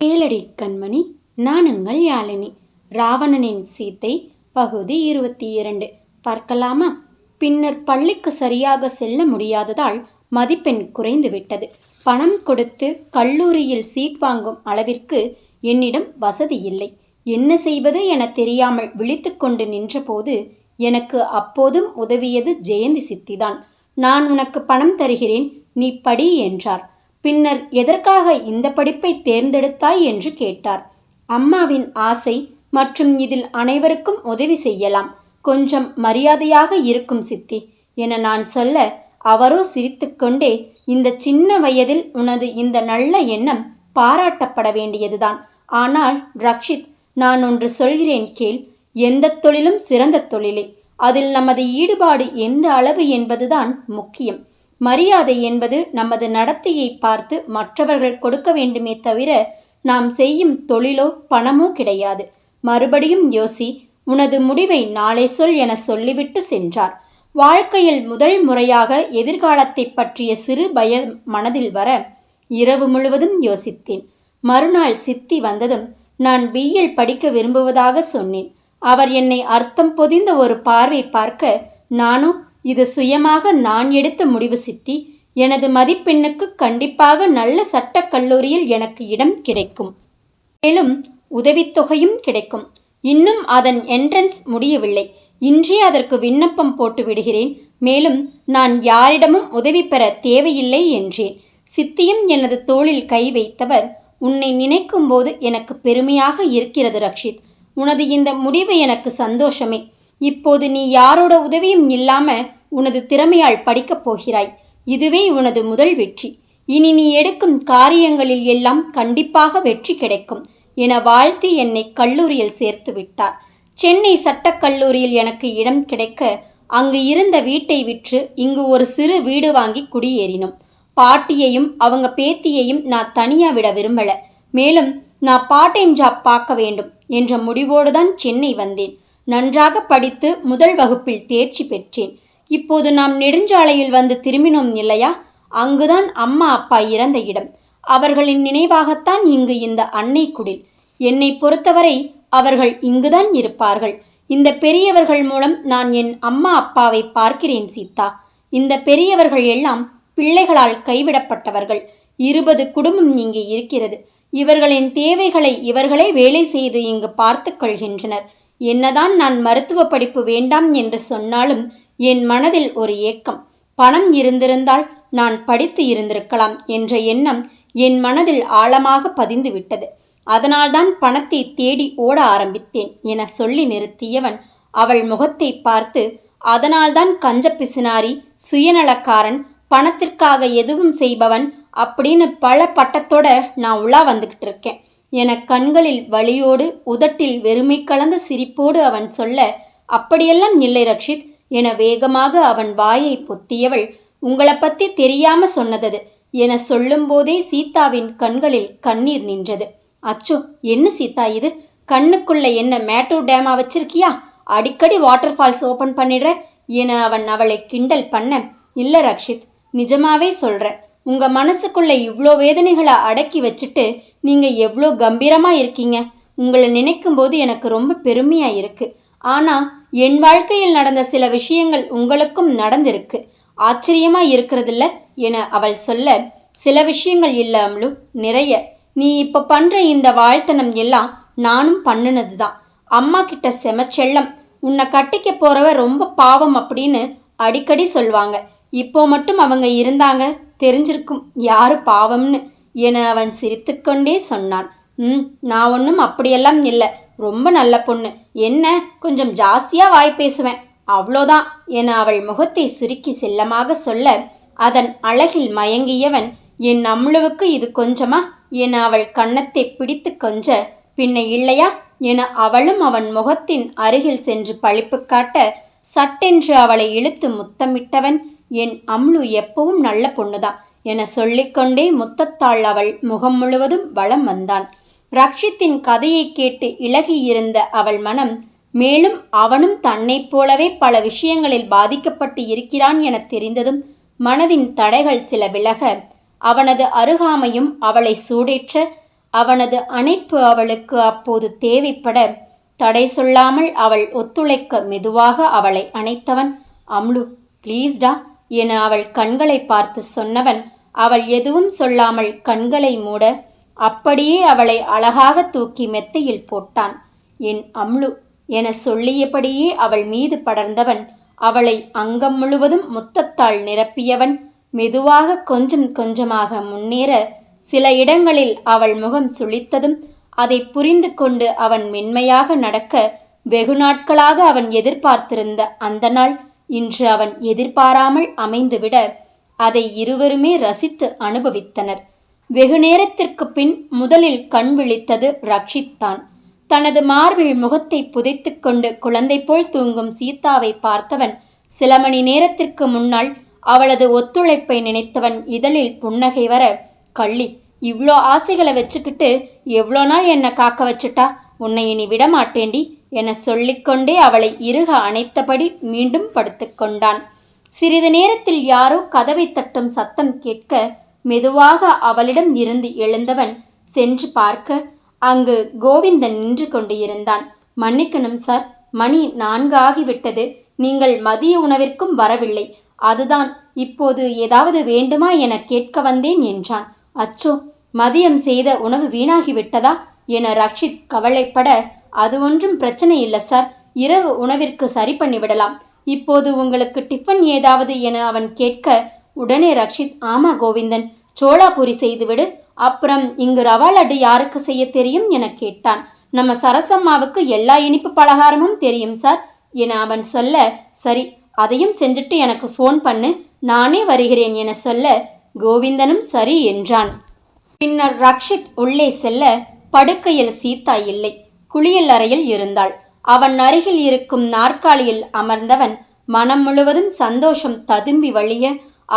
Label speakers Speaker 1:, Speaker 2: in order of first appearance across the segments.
Speaker 1: கேளடி கண்மணி நானுங்கள் யாழினி. ராவணனின் சீத்தை பகுதி இருபத்தி இரண்டு பார்க்கலாமா? பின்னர் பள்ளிக்கு சரியாக செல்ல முடியாததால் மதிப்பெண் குறைந்துவிட்டது. பணம் கொடுத்து கல்லூரியில் சீட் வாங்கும் அளவிற்கு என்னிடம் வசதி இல்லை. என்ன செய்வது என தெரியாமல் விழித்துக்கொண்டு நின்றபோது எனக்கு அப்போதும் உதவியது ஜெயந்தி சித்திதான். நான் உனக்கு பணம் தருகிறேன் நீ படி என்றார். பின்னர் எதற்காக இந்த படிப்பை தேர்ந்தெடுத்தாய் என்று கேட்டார். அம்மாவின் ஆசை மற்றும் இதில் அனைவருக்கும் உதவி செய்யலாம். கொஞ்சம் மரியாதையாக இருக்கும் சித்தி என நான் சொல்ல அவரோ சிரித்துக்கொண்டே இந்த சின்ன வயதில் உனது இந்த நல்ல எண்ணம் பாராட்டப்பட வேண்டியதுதான். ஆனால் ரக்ஷித் நான் ஒன்று சொல்கிறேன் கேள். எந்த தொழிலும் சிறந்த தொழிலே. அதில் நமது ஈடுபாடு எந்த அளவு என்பதுதான் முக்கியம். மரியாதை என்பது நமது நடத்தையை பார்த்து மற்றவர்கள் கொடுக்க வேண்டுமே தவிர நாம் செய்யும் தொழிலோ பணமோ கிடையாது. மறுபடியும் யோசி உனது முடிவை நாளை சொல் என சொல்லிவிட்டு சென்றார். வாழ்க்கையில் முதல் முறையாக எதிர்காலத்தை பற்றிய சிறு பயம் மனதில் வர இரவு முழுவதும் யோசித்தேன். மறுநாள் சித்தி வந்ததும் நான் பிஎல் படிக்க விரும்புவதாக சொன்னேன். அவர் என்னை அர்த்தம் பொதிந்த ஒரு பார்வை பார்க்க நானும் இது சுயமாக நான் எடுத்த முடிவு சித்தி. எனது மதிப்பெண்ணுக்கு கண்டிப்பாக நல்ல சட்டக் கல்லூரியில் எனக்கு இடம் கிடைக்கும். மேலும் உதவித்தொகையும் கிடைக்கும். இன்னும் அதன் என்ட்ரன்ஸ் முடியவில்லை. இன்றே அதற்கு விண்ணப்பம் போட்டு விடுகிறேன். மேலும் நான் யாரிடமும் உதவி பெற தேவையில்லை என்றேன். சித்தியும் எனது தோளில் கை வைத்தவர் உன்னை நினைக்கும் போது எனக்கு பெருமையாக இருக்கிறது ரக்ஷித். உனது இந்த முடிவு எனக்கு சந்தோஷமே. இப்போது நீ யாரோட உதவியும் இல்லாமல் உனது திறமையால் படிக்கப் போகிறாய். இதுவே உனது முதல் வெற்றி. இனி நீ எடுக்கும் காரியங்களில் எல்லாம் கண்டிப்பாக வெற்றி கிடைக்கும் என வாழ்த்தி என்னை கல்லூரியில் சேர்த்து விட்டார். சென்னை சட்டக்கல்லூரியில் எனக்கு இடம் கிடைக்க அங்கு இருந்த வீட்டை விற்று இங்கு ஒரு சிறு வீடு வாங்கி குடியேறினோம். பாட்டியையும் அவங்க பேத்தியையும் நான் தனியாக விட விரும்பல. மேலும் நான் பார்ட் டைம் ஜாப் பார்க்க வேண்டும் என்ற முடிவோடு தான் சென்னை வந்தேன். நன்றாக படித்து முதல் வகுப்பில் தேர்ச்சி பெற்றேன். இப்போது நாம் நெடுஞ்சாலையில் வந்து திரும்பினோம் இல்லையா? அங்குதான் அம்மா அப்பா இறந்த இடம். அவர்களின் நினைவாகத்தான் இங்கு இந்த அன்னை குடில். என்னை பொறுத்தவரை அவர்கள் இங்குதான் இருப்பார்கள். இந்த பெரியவர்கள் மூலம் நான் என் அம்மா அப்பாவை பார்க்கிறேன் சீதா. இந்த பெரியவர்கள் எல்லாம் பிள்ளைகளால் கைவிடப்பட்டவர்கள். இருபது குடும்பம் இங்கே இருக்கிறது. இவர்களின் தேவைகளை இவர்களே வேலை செய்து இங்கு பார்த்து கொள்கின்றனர். என்னதான் நான் மருத்துவ படிப்பு வேண்டாம் என்று சொன்னாலும் என் மனதில் ஒரு ஏக்கம். பணம் இருந்திருந்தால் நான் படித்து இருந்திருக்கலாம் என்ற எண்ணம் என் மனதில் ஆழமாக பதிந்து விட்டது அதனால்தான் பணத்தை தேடி ஓட ஆரம்பித்தேன் என சொல்லி நிறுத்தியவன் அவள் முகத்தை பார்த்து அதனால்தான் கஞ்ச பிசினாரி சுயநலக்காரன் பணத்திற்காக எதுவும் செய்பவன் அப்படின்னு பல பட்டத்தோட நான் உலா வந்துக்கிட்டு இருக்கேன் என கண்களில் வலியோடு உதட்டில் வெறுமை கலந்த சிரிப்போடு அவன் சொல்ல அப்படியெல்லாம் இல்லை ரக்ஷித். என வேகமாக அவன் வாயை பொத்தியவள் உங்களை பற்றி தெரியாம சொன்னதது என சொல்லும்போதே சீதாவின் கண்களில் கண்ணீர் நின்றது. அச்சோ என்ன சீதா இது? கண்ணுக்குள்ள என்ன மேட்டூர் டேமா வச்சிருக்கியா? அடிக்கடி வாட்டர் ஃபால்ஸ் ஓப்பன் பண்ணிடுற? என அவன் அவளை கிண்டல் பண்ண இல்லை ரக்ஷித் நிஜமாவே சொல்கிறேன் உங்கள் மனசுக்குள்ள இவ்வளோ வேதனைகளை அடக்கி வச்சுட்டு நீங்கள் எவ்வளோ கம்பீரமாக இருக்கீங்க? உங்களை நினைக்கும் போது எனக்கு ரொம்ப பெருமையாக இருக்குது ஆனால் என் வாழ்க்கையில் நடந்த சில விஷயங்கள் உங்களுக்கும் நடந்திருக்கு. ஆச்சரியமாக இருக்கிறதில்ல என அவள் சொல்ல சில விஷயங்கள் இல்லாமலும் நிறைய. நீ இப்போ பண்ணுற இந்த வாழ்த்தனம் எல்லாம் நானும் பண்ணுனது தான் அம்மா கிட்ட செமச்செல்லம். உன்னை கட்டிக்க போகிறவ ரொம்ப பாவம் அப்படின்னு அடிக்கடி சொல்வாங்க. இப்போ மட்டும் அவங்க இருந்தாங்க தெரிஞ்சிருக்கும் யார் பாவம்னு என அவன் சிரித்துக்கொண்டே சொன்னான். ம் நான் ஒன்றும் அப்படியெல்லாம் இல்லை. ரொம்ப நல்ல பொண்ணு. என்ன கொஞ்சம் ஜாஸ்தியாக வாய் பேசுவேன். அவ்வளோதான் என அவள் முகத்தை சுருக்கி செல்லமாக சொல்ல அதன் அழகில் மயங்கியவன் என் அம்ளுவுக்கு இது கொஞ்சமா? என அவள் கன்னத்தை பிடித்து கொஞ்ச பின்ன இல்லையா? என அவளும் அவன் முகத்தின் அருகில் சென்று பழிப்பு காட்ட சட்டென்று அவளை இழுத்து முத்தமிட்டவன் என் அம்லு எப்பவும் நல்ல பொண்ணுதான் என சொல்லிக்கொண்டே முத்தத்தாள் அவள் முகம் முழுவதும் வளம் வந்தான். ரக்ஷித்தின் கதையை கேட்டு இழகியிருந்த அவள் மனம் மேலும் அவனும் தன்னைப் போலவே பல விஷயங்களில் பாதிக்கப்பட்டு இருக்கிறான் என தெரிந்ததும் மனதின் தடைகள் சில விலக அவனது அருகாமையும் அவளை சூடேற்ற அவனது அணைப்பு அவளுக்கு அப்போது தேவைப்பட தடை சொல்லாமல் அவள் ஒத்துழைக்க மெதுவாக அவளை அணைத்தவன் அம்லு ப்ளீஸ்டா என அவள் கண்களை பார்த்து சொன்னவன் அவள் எதுவும் சொல்லாமல் கண்களை மூட அப்படியே அவளை அழகாக தூக்கி மெத்தையில் போட்டான். என் அம்லு என சொல்லியபடியே அவள் மீது படர்ந்தவன் அவளை அங்கம் முழுவதும் முத்தத்தால் நிரப்பியவன் மெதுவாக கொஞ்சம் கொஞ்சமாக முன்னேற சில இடங்களில் அவள் முகம் சுளித்ததும் அதை புரிந்து கொண்டு அவன் மென்மையாக நடக்க வெகு நாட்களாக அவன் எதிர்பார்த்திருந்த அந்த நாள் இன்று அவன் எதிர்பாராமல் அமைந்துவிட அதை இருவருமே ரசித்து அனுபவித்தனர். வெகு நேரத்திற்கு பின் முதலில் கண் விழித்தது ரக்ஷித் தான். தனது மார்பில் முகத்தை புதைத்து கொண்டு குழந்தை போல் தூங்கும் சீதாவை பார்த்தவன் சில மணி நேரத்திற்கு முன்னால் அவளது ஒத்துழைப்பை நினைத்தவன் இதழில் புன்னகை வர கள்ளி இவ்வளோ ஆசைகளை வச்சுக்கிட்டு எவ்வளோ நாள் என்னை காக்க வச்சுட்டா? உன்னை இனி விட மாட்டேண்டி என சொல்லிக்கொண்டே அவளை இறுக அணைத்தபடி மீண்டும் படுத்துக்கொண்டான் சிறிது நேரத்தில் யாரோ கதவை தட்டும் சத்தம் கேட்க மெதுவாக அவளிடம் இருந்து எழுந்தவன் சென்று பார்க்க அங்கு கோவிந்தன் நின்று கொண்டு இருந்தான் மன்னிக்கணும் சார். மணி நான்கு ஆகிவிட்டது நீங்கள் மதிய உணவிற்கும் வரவில்லை. அதுதான் இப்போது ஏதாவது வேண்டுமா என கேட்க வந்தேன் என்றான். அச்சோ மதியம் செய்த உணவு வீணாகிவிட்டதா? என ரக்ஷித் கவலைப்பட அது ஒன்றும் பிரச்சனை இல்லை சார். இரவு உணவிற்கு சரி பண்ணிவிடலாம். இப்போது உங்களுக்கு டிஃபன் ஏதாவது? என அவன் கேட்க உடனே ரக்ஷித் ஆமா கோவிந்தன். சோளாபூரி செய்துவிடு. அப்புறம் இங்கு ரவா லட்டு யாருக்கு செய்ய தெரியும் என கேட்டான். நம்ம சரசம்மாவுக்கு எல்லா இனிப்பு பலகாரமும் தெரியும் சார் என அவன் சொல்ல சரி அதையும் செஞ்சுட்டு எனக்கு ஃபோன் பண்ணு நானே வருகிறேன் என சொல்ல கோவிந்தனும் சரி என்றான். பின்னர் ரக்ஷித் உள்ளே செல்ல படுக்கையில் சீதா இல்லை குளியல் அறையில் இருந்தாள். அவன் அருகில் இருக்கும் நாற்காலியில் அமர்ந்தவன் மனம் முழுவதும் சந்தோஷம் ததும்பி வழிய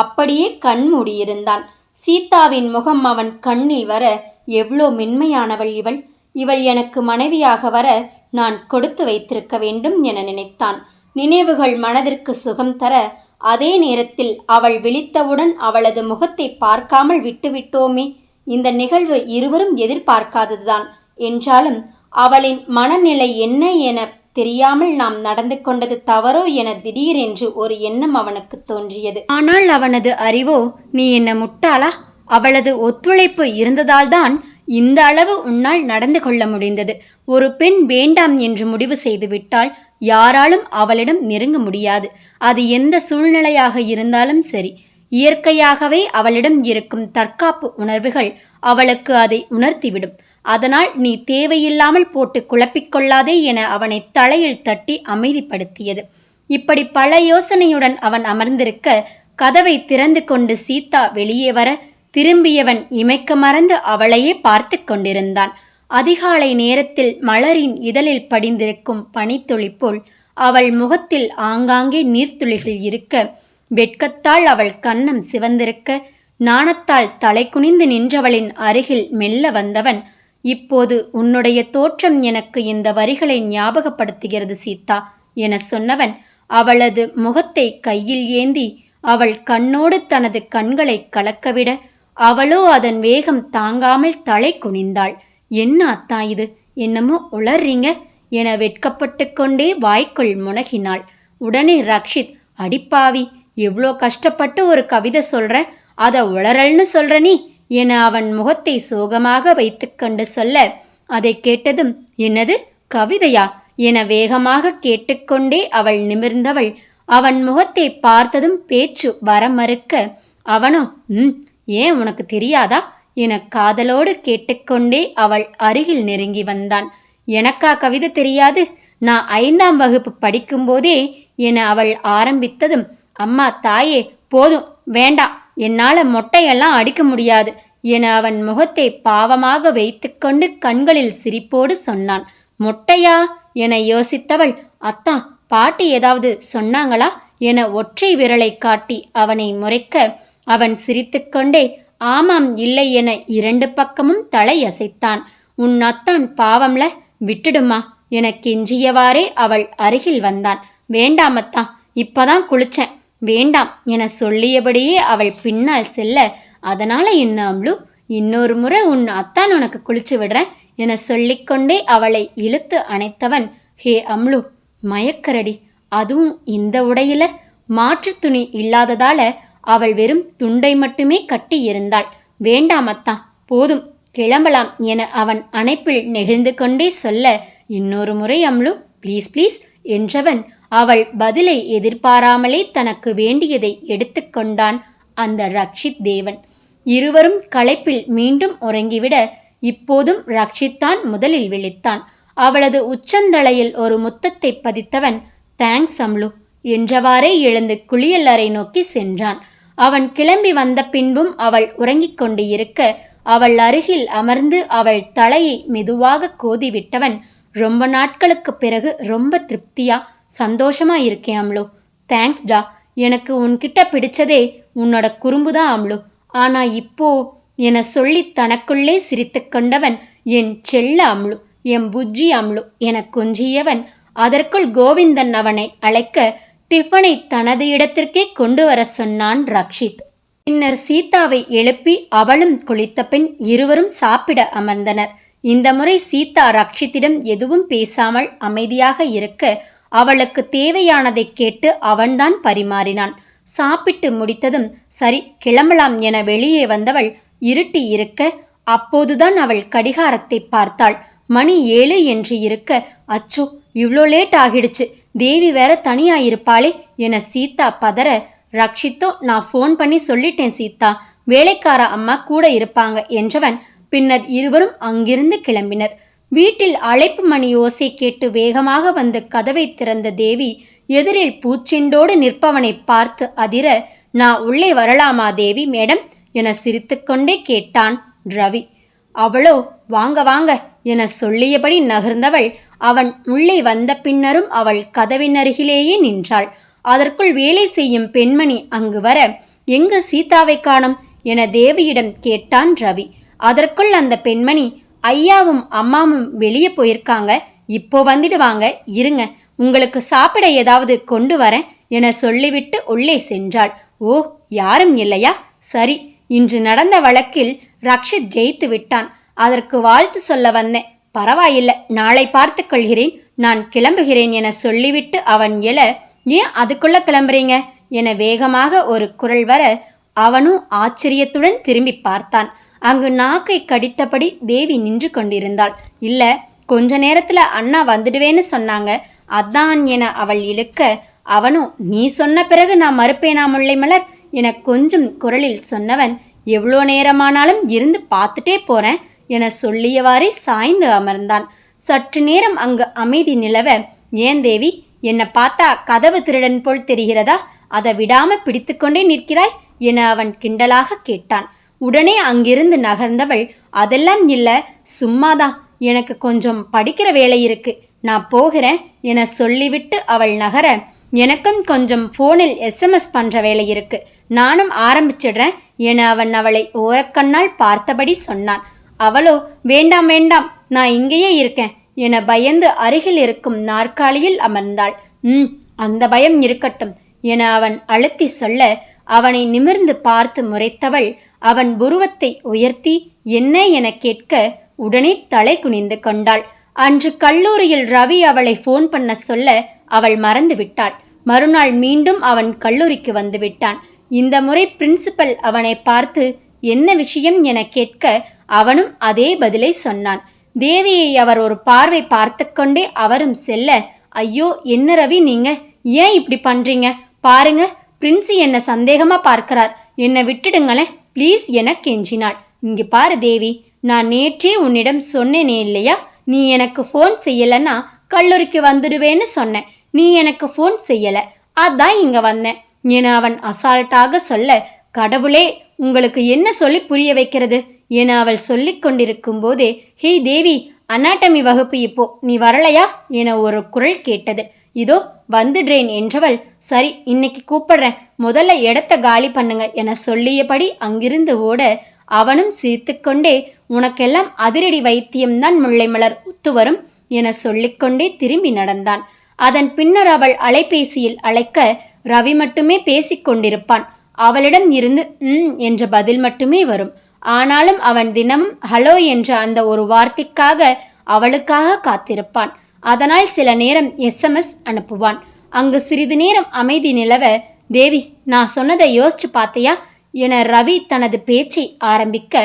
Speaker 1: அப்படியே கண் மூடியிருந்தான் சீதாவின் முகம் அவன் கண்ணில் வர எவ்வளோ மென்மையானவள் இவள். இவள் எனக்கு மனைவியாக வர நான் கொடுத்து வைத்திருக்க வேண்டும் என நினைத்தான். நினைவுகள் மனதிற்கு சுகம் தர அதே நேரத்தில் அவள் விழித்தவுடன் அவளது முகத்தை பார்க்காமல் விட்டுவிட்டோமே. இந்த நிகழ்வு இருவரும் எதிர்பார்க்காததுதான். என்றாலும் அவளின் மனநிலை என்ன என தெரியாமல் நாம் நடந்து கொண்டது தவறோ என திடீரென்று ஒரு எண்ணம் அவனுக்கு தோன்றியது. ஆனால் அவனது அறிவோ நீ என்ன முட்டாளா? அவளது ஒத்துழைப்பு இருந்ததால்தான் இந்த அளவு உன்னால் நடந்து கொள்ள முடிந்தது. ஒரு பெண் வேண்டாம் என்று முடிவு செய்துவிட்டால் யாராலும் அவளிடம் நெருங்க முடியாது. அது எந்த சூழ்நிலையாக இருந்தாலும் சரி. இயற்கையாகவே அவளிடம் இருக்கும் தற்காப்பு உணர்வுகள் அவளுக்கு அதை உணர்த்திவிடும். அதனால் நீ தேவையில்லாமல் போட்டு குழப்பிக்கொள்ளாதே என அவனை தலையில் தட்டி அமைதிப்படுத்தியது. இப்படி பல யோசனையுடன் அவன் அமர்ந்திருக்க கதவை திறந்து கொண்டு சீதா வெளியே வர திரும்பியவன் இமைக்க மறந்து அவளையே பார்த்து கொண்டிருந்தான். அதிகாலை நேரத்தில் மலரின் இதழில் படிந்திருக்கும் பனித்துளி போல் அவள் முகத்தில் ஆங்காங்கே நீர்த்துளிகள் இருக்க வெட்கத்தால் அவள் கன்னம் சிவந்திருக்க நாணத்தால் தலை குனிந்து நின்றவளின் அருகில் மெல்ல வந்தவன் இப்போது உன்னுடைய தோற்றம் எனக்கு இந்த வரிகளை ஞாபகப்படுத்துகிறது சீதா என சொன்னவன் அவளது முகத்தை கையில் ஏந்தி அவள் கண்ணோடு தனது கண்களை கலக்கவிட அவளோ அதன் வேகம் தாங்காமல் தலை குனிந்தாள். என்ன அத்தா இது? என்னமோ உளர்றீங்க? என வெட்கப்பட்டு கொண்டே வாய்க்குள் முனகினாள். உடனே ரக்ஷித் அடிப்பாவி எவ்வளோ கஷ்டப்பட்டு ஒரு கவிதை சொல்ற அதை உளறல்னு சொல்ற நீ? என அவன் முகத்தை சோகமாக வைத்துக்கொண்டு சொல்ல அதை கேட்டதும் என்னது? கவிதையா? என வேகமாக கேட்டுக்கொண்டே அவள் நிமிர்ந்தவள். அவன் முகத்தை பார்த்ததும் பேச்சு வர மறுக்க அவனோ ம் ஏன் உனக்கு தெரியாதா? என காதலோடு கேட்டுக்கொண்டே அவள் அருகில் நெருங்கி வந்தான். எனக்கா கவிதை தெரியாது? நான் ஐந்தாம் வகுப்பு படிக்கும்போதே என அவள் ஆரம்பித்ததும் அம்மா தாயே போதும் வேண்டாம். என்னால் மொட்டையெல்லாம் அடிக்க முடியாது என அவன் முகத்தை பாவமாக வைத்துக்கொண்டு கண்களில் சிரிப்போடு சொன்னான். மொட்டையா? என யோசித்தவள் அத்தா பாட்டி ஏதாவது சொன்னாங்களா? என ஒற்றை விரலை காட்டி அவனை முறைக்க அவன் சிரித்துக்கொண்டே ஆமாம் இல்லை என இரண்டு பக்கமும் தலை அசைத்தான் உன் அத்தான் பாவம்ல? விட்டுடுமா என கெஞ்சியவாறே அவள் அருகில் வந்தான். வேண்டாமத்தான் இப்பதான் குளிச்சேன். வேண்டாம் என சொல்லியபடியே அவள் பின்னால் செல்ல அதனால என்ன அம்லு? இன்னொரு முறை உன் அத்தான் உனக்கு குளிச்சு விடுறேன் என சொல்லிக்கொண்டே அவளை இழுத்து அணைத்தவன் ஹே அம்லு மயக்கரடி! அதுவும் இந்த உடையில? மாற்று துணி இல்லாததால அவள் வெறும் துண்டை மட்டுமே கட்டி இருந்தாள். வேண்டாம் அத்தா போதும் கிளம்பலாம் என அவன் அணைப்பில் நெகிழ்ந்து கொண்டே சொல்ல இன்னொரு முறை அம்லு ப்ளீஸ் ப்ளீஸ் என்றவன் அவள் பதிலை எதிர்பாராமலே தனக்கு வேண்டியதை எடுத்துக்கொண்டான் அந்த ரக்ஷித் தேவன். இருவரும் களைப்பில் மீண்டும் உறங்கிவிட இப்போதும் ரக்ஷித்தான் முதலில் விழித்தான். அவளது உச்சந்தலையில் ஒரு முத்தத்தை பதித்தவன் தேங்க்ஸ் அம்லு என்றவாறே எழுந்து குளியல் அறை நோக்கி சென்றான். அவன் கிளம்பி வந்த பின்பும் அவள் உறங்கிக் கொண்டு இருக்க அவள் அருகில் அமர்ந்து அவள் தலையை மெதுவாக கோதிவிட்டவன் ரொம்ப நாட்களுக்கு பிறகு ரொம்ப திருப்தியா சந்தோஷமா இருக்கேன் அம்லு. தேங்க்ஸ் டா. எனக்கு உன்கிட்ட பிடிச்சதே உன்னோட குறும்பு தான் அம்லு. ஆனா இப்போ என சொல்லி தனக்குள்ளே சிரித்து கொண்டவன் என் செல்ல அம்லு என் புஜ்ஜி அம்லு என கொஞ்சியவன் அதற்குள் கோவிந்தன் அவனை அழைக்க டிஃபனை தனது இடத்திற்கே கொண்டு வர சொன்னான் ரக்ஷித். பின்னர் சீதாவை எழுப்பி அவளும் குளித்த பின் இருவரும் சாப்பிட அமர்ந்தனர். இந்த முறை சீதா ரக்ஷித்திடம் எதுவும் பேசாமல் அமைதியாக இருக்க அவளுக்கு தேவையானதை கேட்டு அவன்தான் பரிமாறினான். சாப்பிட்டு முடித்ததும் சரி கிளம்பலாம் என வெளியே வந்தவள் இருட்டி இருக்க அப்போதுதான் அவள் கடிகாரத்தை பார்த்தாள். மணி ஏழு என்று இருக்க அச்சோ இவ்வளோ லேட் ஆகிடுச்சு. தேவி வேற தனியா இருப்பாளே என சீதா பதற ரக்ஷித்தோ நான் ஃபோன் பண்ணி சொல்லிட்டேன் சீதா. வேலைக்கார அம்மா கூட இருப்பாங்க என்றவன் பின்னர் இருவரும் அங்கிருந்து கிளம்பினர். வீட்டில் அழைப்பு மணி ஓசை கேட்டு வேகமாக வந்து கதவை திறந்த தேவி எதிரில் பூச்செண்டோடு நிற்பவனை பார்த்து அதிர நான் உள்ளே வரலாமா தேவி மேடம்? என சிரித்துக்கொண்டே கேட்டான் ரவி. அவளோ வாங்க வாங்க என சொல்லியபடி நகர்ந்தவள் அவன் உள்ளே வந்த பின்னரும் அவள் கதவின் அருகிலேயே நின்றாள். அதற்குள் வேலை செய்யும் பெண்மணி அங்கு வர எங்கு சீதாவை காணும்? என தேவியிடம் கேட்டான் ரவி. அதற்குள் அந்த பெண்மணி ஐயாவும் அம்மாவும் வெளியே போயிருக்காங்க. இப்போ வந்துடுவாங்க. இருங்க உங்களுக்கு சாப்பிட ஏதாவது கொண்டு வரேன் என சொல்லிவிட்டு உள்ளே சென்றாள். ஓ யாரும் இல்லையா? சரி இன்று நடந்த வழக்கில் ரக்ஷித் ஜெயித்து விட்டான். அதற்கு வாழ்த்து சொல்ல வந்தேன். பரவாயில்லை நாளை பார்த்து கொள்கிறேன். நான் கிளம்புகிறேன் என சொல்லிவிட்டு அவன் எழ ஏன் அதுக்குள்ள கிளம்புறீங்க? என வேகமாக ஒரு குரல் வர அவனும் ஆச்சரியத்துடன் திரும்பி பார்த்தான். அங்கு நாக்கை கடித்தபடி தேவி நின்று கொண்டிருந்தாள். இல்லை கொஞ்ச நேரத்தில் அண்ணா வந்துடுவேன்னு சொன்னாங்க. அதான் என அவள் இழுக்க அவனும் நீ சொன்ன பிறகு நான் மறுப்பேனா முல்லை மலர் என கொஞ்சம் குரலில் சொன்னவன் எவ்வளோ நேரமானாலும் இருந்து பார்த்துட்டே போறேன் என சொல்லியவாறே சாய்ந்து அமர்ந்தான். சற்று நேரம் அங்கு அமைதி நிலவ ஏன் தேவி என்னை பார்த்தா கதவு திருடன் போல் தெரிகிறதா? அதை விடாம பிடித்துக்கொண்டே நிற்கிறாய்? என அவன் கிண்டலாக கேட்டான். உடனே அங்கிருந்து நகர்ந்தவள் அதெல்லாம் இல்லை சும்மாதான் எனக்கு கொஞ்சம் படிக்கிற வேலை இருக்கு. நான் போகிறேன் என சொல்லிவிட்டு அவள் நகர எனக்கும் கொஞ்சம் ஃபோனில் எஸ்எம்எஸ் பண்ணுற வேலை இருக்கு. நானும் ஆரம்பிச்சிடுறேன் என அவன் அவளை ஓரக்கண்ணால் பார்த்தபடி சொன்னான். அவளோ வேண்டாம் வேண்டாம் நான் இங்கேயே இருக்கேன் என பயந்து அருகில் இருக்கும் நாற்காலியில் அமர்ந்தாள். ம் அந்த பயம் இருக்கட்டும் என அவன் அழுத்தி சொல்ல அவனை நிமிர்ந்து பார்த்து முறைத்தவள் அவன் புருவத்தை உயர்த்தி என்ன என கேட்க? உடனே தலை குனிந்து கொண்டாள். அன்று கல்லூரியில் ரவி அவளை ஃபோன் பண்ண சொல்ல அவள் மறந்து விட்டாள். மறுநாள் மீண்டும் அவன் கல்லூரிக்கு வந்து விட்டான். இந்த முறை பிரின்சிபல் அவனை பார்த்து என்ன விஷயம் என கேட்க? அவனும் அதே பதிலை சொன்னான். தேவியை அவர் ஒரு பார்வை பார்த்து கொண்டே அவரும் செல்ல ஐயோ என்ன ரவி நீங்க? ஏன் இப்படி பண்றீங்க? பாருங்க பிரின்ஸு என்னை சந்தேகமாக பார்க்கிறார். என்னை விட்டுடுங்களேன். ப்ளீஸ் என கெஞ்சினாள். இங்கே பாரு தேவி நான் நேற்றே உன்னிடம் சொன்னேனே இல்லையா? நீ எனக்கு ஃபோன் செய்யலைன்னா கல்லூரிக்கு வந்துடுவேன்னு சொன்னேன். நீ எனக்கு ஃபோன் செய்யலை. அதான் இங்கே வந்தேன். என அவன் அசால்ட்டாக சொல்ல கடவுளே உங்களுக்கு என்ன சொல்லி புரிய வைக்கிறது? என அவள் சொல்லி கொண்டிருக்கும் போதே ஹே தேவி அனாட்டமி வகுப்பு இப்போ. நீ வரலையா? என ஒரு குரல் கேட்டது. இதோ வந்துடுறேன் என்றவள் சரி இன்னைக்கு கூப்பிடுறேன். முதல்ல இடத்த காலி பண்ணுங்க என சொல்லியபடி அங்கிருந்து ஓட அவனும் சிரித்துக்கொண்டே உனக்கெல்லாம் அதிரடி வைத்தியம்தான் முல்லைமலர் ஒத்து வரும் என சொல்லிக்கொண்டே திரும்பி நடந்தான். அதன் பின்னர் அவள் அலைபேசியில் அழைக்க ரவி மட்டுமே பேசிக் கொண்டிருப்பான். அவளிடம் இருந்து ம் என்ற பதில் மட்டுமே வரும். ஆனாலும் அவன் தினமும் ஹலோ என்ற அந்த ஒரு வார்த்தைக்காக அவளுக்காக காத்திருப்பான். அதனால் சில நேரம் எஸ்எம்எஸ் அனுப்புவான். அங்கு சிறிது நேரம் அமைதி நிலவ தேவி நான் சொன்னதை யோசிச்சு பார்த்தியா? என ரவி தனது பேச்சை ஆரம்பிக்க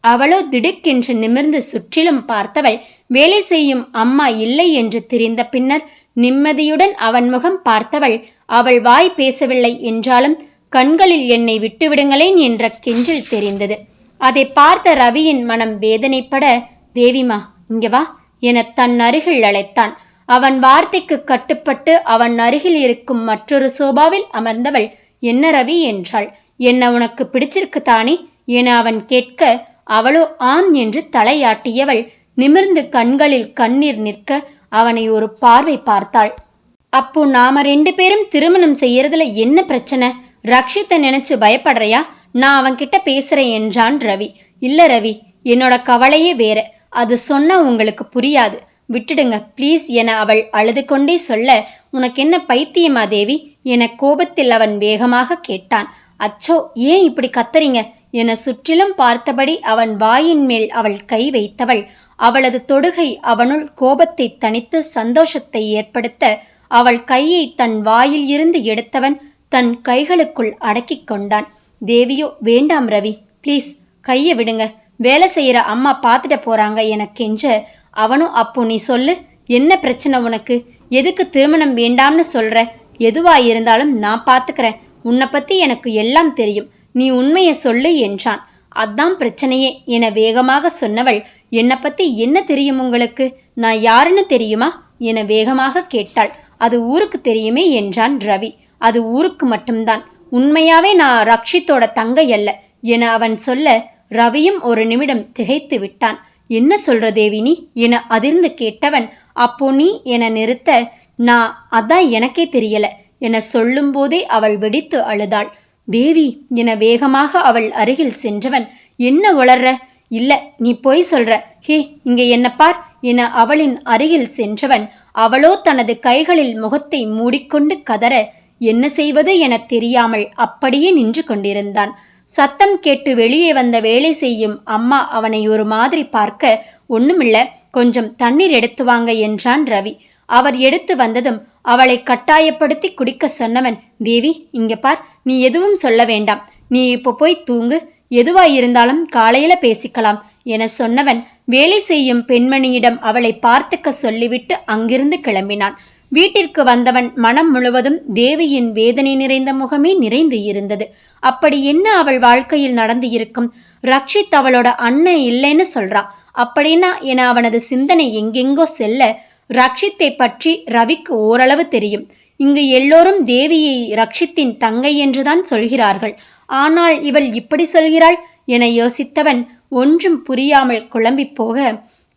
Speaker 1: அவளோ திடுக்கென்று நிமிர்ந்து சுற்றிலும் பார்த்தவள் வேலை செய்யும் அம்மா இல்லை என்று தெரிந்த பின்னர் நிம்மதியுடன் அவன் முகம் பார்த்தவள் அவள் வாய் பேசவில்லை என்றாலும் கண்களில் என்னை விட்டுவிடுங்களேன் என்ற கெஞ்சில் தெரிந்தது. அதை பார்த்த ரவியின் மனம் வேதனைப்பட தேவிமா இங்கே வா. என தன் அருகில் அழைத்தான். அவன் வார்த்தைக்கு கட்டுப்பட்டு அவன் அருகில் இருக்கும் மற்றொரு சோபாவில் அமர்ந்தவள் என்ன ரவி என்றாள். என்ன உனக்கு பிடிச்சிருக்கு தானே? என அவன் கேட்க அவளோ ஆம் என்று தலையாட்டியவள் நிமிர்ந்து கண்களில் கண்ணீர் நிற்க அவனை ஒரு பார்வை பார்த்தாள். அப்போ நாம ரெண்டு பேரும் திருமணம் செய்யறதுல என்ன பிரச்சனை? ரக்ஷித்தை நினைச்சு பயப்படுறியா? நான் அவன்கிட்ட பேசுறேன் என்றான் ரவி. இல்ல ரவி என்னோட கவலையே வேற. அது சொன்னா உங்களுக்கு புரியாது. விட்டுடுங்க ப்ளீஸ் என அவள் அழுது கொண்டே சொல்ல உனக்கு என்ன பைத்தியமா தேவி? என கோபத்தில் அவன் வேகமாக கேட்டான். அச்சோ ஏன் இப்படி கத்துறீங்க? என சுற்றிலும் பார்த்தபடி அவன் வாயின் மேல் அவள் கை வைத்தவள். அவளது தொடுகை அவனுள் கோபத்தை தணித்து சந்தோஷத்தை ஏற்படுத்த அவள் கையை தன் வாயில் இருந்து எடுத்தவன் தன் கைகளுக்குள் அடக்கிக் கொண்டான். தேவியோ வேண்டாம் ரவி ப்ளீஸ் கையை விடுங்க. வேலை செய்கிற அம்மா பார்த்துட்டு போகிறாங்க என கெஞ்ச அவனும் அப்போ நீ சொல்லு என்ன பிரச்சனை உனக்கு? எதுக்கு திருமணம் வேண்டாம்னு சொல்கிற எதுவா இருந்தாலும் நான் பார்த்துக்கிறேன் உன்னை பற்றி எனக்கு எல்லாம் தெரியும். நீ உண்மையை சொல்லு என்றான். அதான் பிரச்சனையே என வேகமாக சொன்னவள் என்னை பற்றி என்ன தெரியும் உங்களுக்கு? நான் யாருன்னு தெரியுமா? என வேகமாக கேட்டாள். அது ஊருக்கு தெரியுமே என்றான் ரவி. அது ஊருக்கு மட்டும்தான். உண்மையாவே நான் ரக்ஷித்தோட தங்கை அல்ல என அவன் சொல்ல ரவியும் ஒரு நிமிடம் திகைத்து விட்டான். என்ன சொல்ற தேவினி என அதிர்ந்து கேட்டவன் அப்போ நீ என நிறுத்த நான் அதான் எனக்கே தெரியல என சொல்லும்போதே அவள் வெடித்து அழுதாள். தேவி என வேகமாக அவள் அருகில் சென்றவன் என்ன உளர்ற? இல்ல நீ பொய் சொல்ற. ஹே இங்கே என்ன பார் என அவளின் அருகில் சென்றவன் அவளோ தனது கைகளில் முகத்தை மூடிக்கொண்டு கதற என்ன செய்வது என தெரியாமல் அப்படியே நின்று கொண்டிருந்தான். சத்தம் கேட்டு வெளியே வந்த வேலை செய்யும் அம்மா அவனை ஒரு மாதிரி பார்க்க ஒண்ணுமில்ல கொஞ்சம் தண்ணீர் எடுத்து வாங்க என்றான் ரவி. அவர் எடுத்து வந்ததும் அவளை கட்டாயப்படுத்தி குடிக்க சொன்னவன் தேவி இங்க பார் நீ எதுவும் சொல்ல வேண்டாம். நீ இப்போ போய் தூங்கு. எதுவா இருந்தாலும் காலையில பேசிக்கலாம் என சொன்னவன் வேலை செய்யும் பெண்மணியிடம் அவளை பார்த்துக்க சொல்லிவிட்டு அங்கிருந்து கிளம்பினான். வீட்டிற்கு வந்தவன் மனம் முழுவதும் தேவியின் வேதனை நிறைந்த முகமே நிறைந்து இருந்தது. அப்படி என்ன அவள் வாழ்க்கையில் நடந்து இருக்கும் ரக்ஷித் அவளோட அண்ணன் இல்லைன்னு சொல்றா. அப்படின்னா என அவனது சிந்தனை எங்கெங்கோ செல்ல ரக்ஷித்தை பற்றி ரவிக்கு ஓரளவு தெரியும். இங்கு எல்லோரும் தேவியை ரக்ஷித்தின் தங்கை என்றுதான் சொல்கிறார்கள். ஆனால் இவள் இப்படி சொல்கிறாள் என யோசித்தவன் ஒன்றும் புரியாமல் குழம்பி போக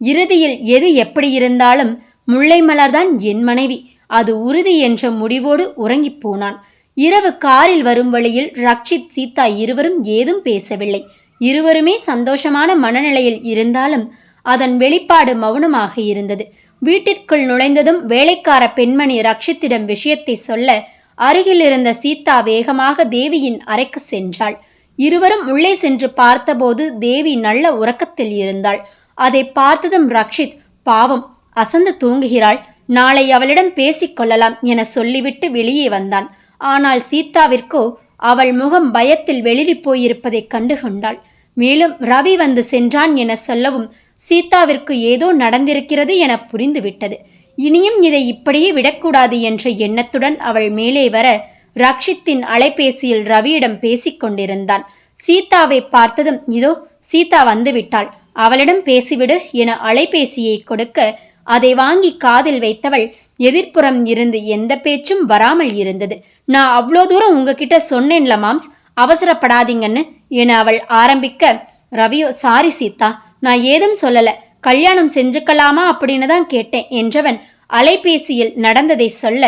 Speaker 1: இறுதியில் எது எப்படி இருந்தாலும் முல்லை மலர்தான் என் மனைவி. அது உறுதி என்ற முடிவோடு உறங்கிப் போனான். இரவு காரில் வரும் வழியில் ரக்ஷித் சீதா இருவரும் ஏதும் பேசவில்லை. இருவருமே சந்தோஷமான மனநிலையில் இருந்தாலும் அதன் வெளிப்பாடு மௌனமாக இருந்தது. வீட்டிற்குள் நுழைந்ததும் வேலைக்கார பெண்மணி ரக்ஷித்திடம் விஷயத்தை சொல்ல அருகில் இருந்த சீதா வேகமாக தேவியின் அறைக்கு சென்றாள். இருவரும் உள்ளே சென்று பார்த்தபோது தேவி நல்ல உறக்கத்தில் இருந்தாள். அதை பார்த்ததும் ரக்ஷித் பாவம் அசந்து தூங்குகிறாள். நாளை அவளிடம் பேசிக்கொள்ளலாம் என சொல்லிவிட்டு வெளியே வந்தான். ஆனால் சீதாவிற்கோ அவள் முகம் பயத்தில் வெளிரி போயிருப்பதைக் கண்டு கொண்டாள் மேலும் ரவி வந்து சென்றான் என சொல்லவும் சீதாவிற்கு ஏதோ நடந்திருக்கிறது என புரிந்துவிட்டது. இனியும் இதை இப்படியே விடக்கூடாது என்ற எண்ணத்துடன் அவள் மேலே வர ரக்ஷித்தின் அலைபேசியில் ரவியிடம் பேசிக் கொண்டிருந்தான். சீதாவை பார்த்ததும் இதோ சீதா வந்துவிட்டாள். அவளிடம் பேசிவிடு என அலைபேசியை கொடுக்க அதை வாங்கி காதில் வைத்தவள் எதிர்ப்புறம் இருந்து எந்த பேச்சும் வராமல் இருந்தது. நான் அவ்வளோ தூரம் உங்ககிட்ட சொன்னேன்ல மாம்ஸ் அவசரப்படாதீங்கன்னு என அவள் ஆரம்பிக்க ரவியோ சாரி சீதா நான் ஏதும் சொல்லல. கல்யாணம் செஞ்சுக்கலாமா அப்படின்னு தான் கேட்டேன் என்றவன் அலைபேசியில் நடந்ததை சொல்ல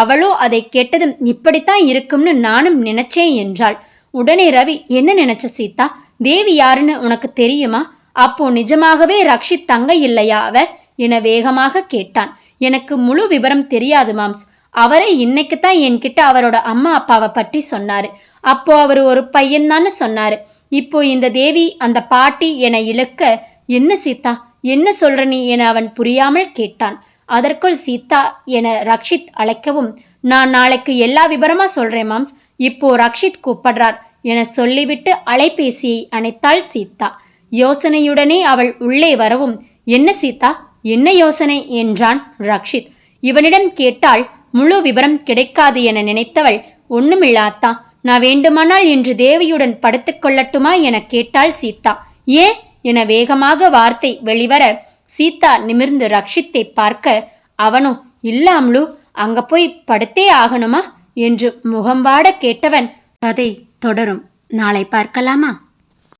Speaker 1: அவளோ அதை கேட்டதும் இப்படித்தான் இருக்கும்னு நானும் நினைச்சேன் என்றாள். உடனே ரவி என்ன நினைச்ச சீதா? தேவி யாருன்னு உனக்கு தெரியுமா? அப்போ நிஜமாகவே ரக்ஷித் தங்க இல்லையா அவ? என வேகமாக கேட்டான். எனக்கு முழு விவரம் தெரியாது மாம்ஸ். அவரே இன்னைக்கு தான் என்கிட்ட அவரோட அம்மா அப்பாவை பற்றி சொன்னாரு. அப்போ அவர் ஒரு பையன்தான்னு சொன்னாரு. இப்போ இந்த தேவி அந்த பாட்டி என இழுக்க என்ன சீதா? என்ன சொல்ற நீ? என அவன் புரியாமல் கேட்டான். அதற்குள் சீதா என ரக்ஷித் அழைக்கவும் நான் நாளைக்கு எல்லா விவரமா சொல்றேன் மாம்ஸ். இப்போ ரக்ஷித் கூப்பிடுறார் என சொல்லிவிட்டு அலைபேசியை அணைத்தாள் சீதா. யோசனையுடனே அவள் உள்ளே வரவும் என்ன சீதா? என்ன யோசனை என்றான் ரக்ஷித். இவனிடம் கேட்டால் முழு விவரம் கிடைக்காது என நினைத்தவள் ஒண்ணுமில்லாத்தா நான் வேண்டுமானால் இன்று தேவியுடன் படுத்துக் கொள்ளட்டுமா என கேட்டாள் சீதா. ஏன் என வேகமாக வார்த்தை வெளிவர சீதா நிமிர்ந்து ரக்ஷித்தை பார்க்க அவனோ இல்லாமலு அங்க போய் படுத்தே ஆகணுமா? என்று முகம்பாட கேட்டவன் கதை தொடரும். நாளை பார்க்கலாமா?